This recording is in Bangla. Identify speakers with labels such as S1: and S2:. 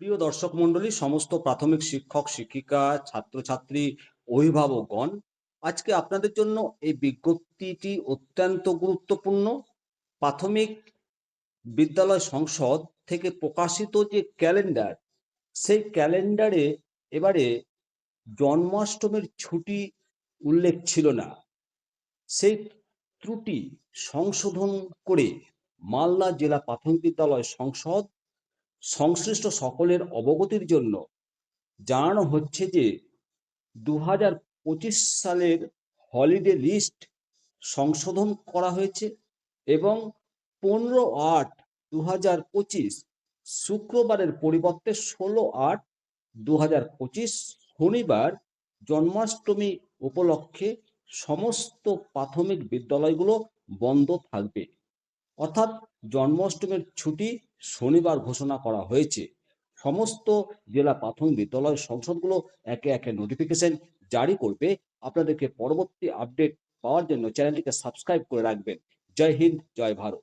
S1: প্রিয় দর্শক মণ্ডলী, সমস্ত প্রাথমিক শিক্ষক, শিক্ষিকা, ছাত্রছাত্রী, অভিভাবকগণ, আজকে আপনাদের জন্য এই বিজ্ঞপ্তিটি অত্যন্ত গুরুত্বপূর্ণ। প্রাথমিক বিদ্যালয় সংসদ থেকে প্রকাশিত যে ক্যালেন্ডার, সেই ক্যালেন্ডারে এবারে জন্মাষ্টমীর ছুটি উল্লেখ ছিল না। সেই ত্রুটি সংশোধন করে মালদা জেলা প্রাথমিক বিদ্যালয় সংসদ সংশ্লিষ্ট সকলের অবগতির জন্য জানানো হচ্ছে যে দু হাজার পঁচিশ সালের হলিডে লিস্ট সংশোধন করা হয়েছে এবং পনেরো আট দু হাজার পঁচিশ শুক্রবারের পরিবর্তে ষোলো আট দু হাজার পঁচিশ শনিবার জন্মাষ্টমী উপলক্ষে সমস্ত প্রাথমিক বিদ্যালয়গুলো বন্ধ থাকবে। অর্থাৎ জন্মাষ্টমীর ছুটি শনিবার ঘোষণা করা হয়েছে। সমস্ত জেলা প্রাথমিক বিদ্যালয় সংসদগুলো একে একে নোটিফিকেশন জারি করবে। আপনাদেরকে পরবর্তী আপডেট পাওয়ার জন্য চ্যানেলটিকে সাবস্ক্রাইব করে রাখবেন। জয় হিন্দ, জয় ভারত।